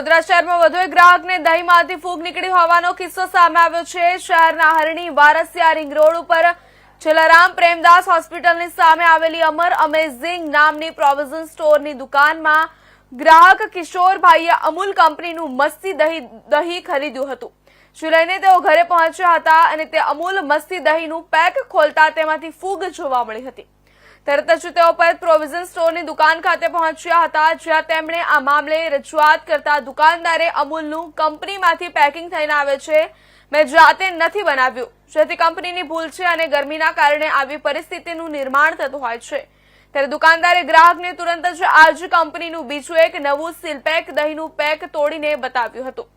વડોદરા શહેરમાં વધુ એક ગ્રાહકને દહીંમાંથી ફૂગ નીકળી હોવાનો કિસ્સો સામે આવ્યો છે. શહેરના હરણી વારસિયા રિંગ રોડ ઉપર જલારામ પ્રેમદાસ હોસ્પિટલની સામે આવેલી અમર અમેઝિંગ નામની પ્રોવિઝન સ્ટોરની દુકાનમાં ગ્રાહક કિશોરભાઈએ અમૂલ કંપનીનું મસ્તી દહીં દહીં ખરીદ્યું હતું. શું લઈને તેઓ ઘરે પહોંચ્યા હતા અને તે અમૂલ મસ્તી દહીંનું પેક ખોલતા તેમાંથી ફૂગ જોવા મળી હતી. તરત જ તેઓ પર પ્રોવિઝન સ્ટોરની દુકાન ખાતે પહોંચ્યા હતા, જ્યાં તેમણે આ મામલે રજૂઆત કરતા દુકાનદારે અમૂલનું કંપનીમાંથી પેકિંગ થઈને આવે છે. મેં જાતે નથી બનાવ્યું. જેથી કંપનીની ભૂલ છે અને ગરમીના કારણે આવી પરિસ્થિતિનું નિર્માણ થતું હોય છે. ત્યારે દુકાનદારે ગ્રાહકને તુરંત જ આજ કંપનીનું બીજું એક નવું સીલપેક દહીંનું પેક તોડીને બતાવ્યું હતું.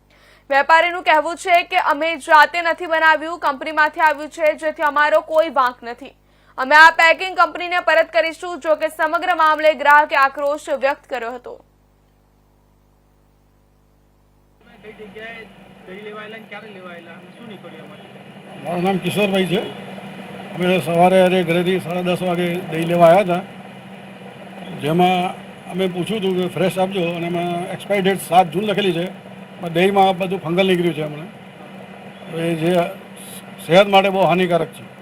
વેપારીનું કહેવું છે કે અમે જાતે નથી બનાવ્યું, કંપનીમાંથી આવ્યું છે, જેથી અમારો કોઈ વાંક નથી. અમે આ પેકિંગ કંપનીને પરત કરીશું, જો કે સમગ્ર મામલે ગ્રાહકે આક્રોશ વ્યક્ત કર્યો હતો. મારું નામ કિશોરભાઈ છે. અમે સવારે અરે ઘરેથી સાડા દસ વાગે દહીં લેવા આવ્યા હતા. જેમાં અમે પૂછ્યું હતું કે ફ્રેશ આપજો, અને એમાં એક્સપાયરી ડેટ સાત જૂન લખેલી છે. પણ દહીંમાં બધું ફંગલ નીકળ્યું છે હમણાં. એ જે સેહત માટે બહુ હાનિકારક છે.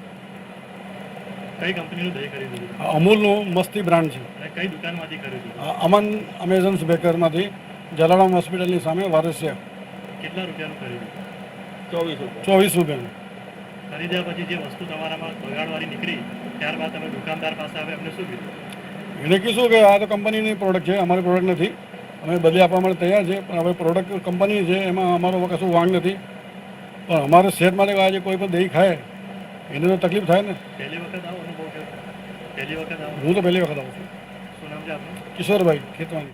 કઈ કંપનીનું દહીં ખરીદ્યું અમૂલનું મસ્તી બ્રાન્ડ છે. કઈ દુકાનમાંથી ખરીદ્યું અમન અમેઝન્સ બેકરમાંથી જલારામ હોસ્પિટલની સામે વારસિયા. કેટલા રૂપિયાનું ખરીદ્યું? ચોવીસ રૂપિયા. ચોવીસ રૂપિયાનું. ખરીદ્યા પછી જે વસ્તુ તમારામાં બગાડવાની નીકળી ત્યારબાદ તમે દુકાનદાર પાસે આવે એમને શું કીધું? એને કીધું કે આ તો કંપનીની પ્રોડક્ટ છે અમારી પ્રોડક્ટ નથી. અમે બદલી આપવા માટે તૈયાર છે પણ હવે પ્રોડક્ટ કંપની છે એમાં અમારો કશું વાંગ નથી. પણ અમારે સેહત માટે આજે કોઈ પણ દહીં ખાય એને તો તકલીફ થાય ને? પહેલી વખત આવો અનુભવ પહેલી વખત આવો. હું તો પહેલી વખત આવું છું. શું નામ છે આપનું? કિશોરભાઈ ખેતવાની.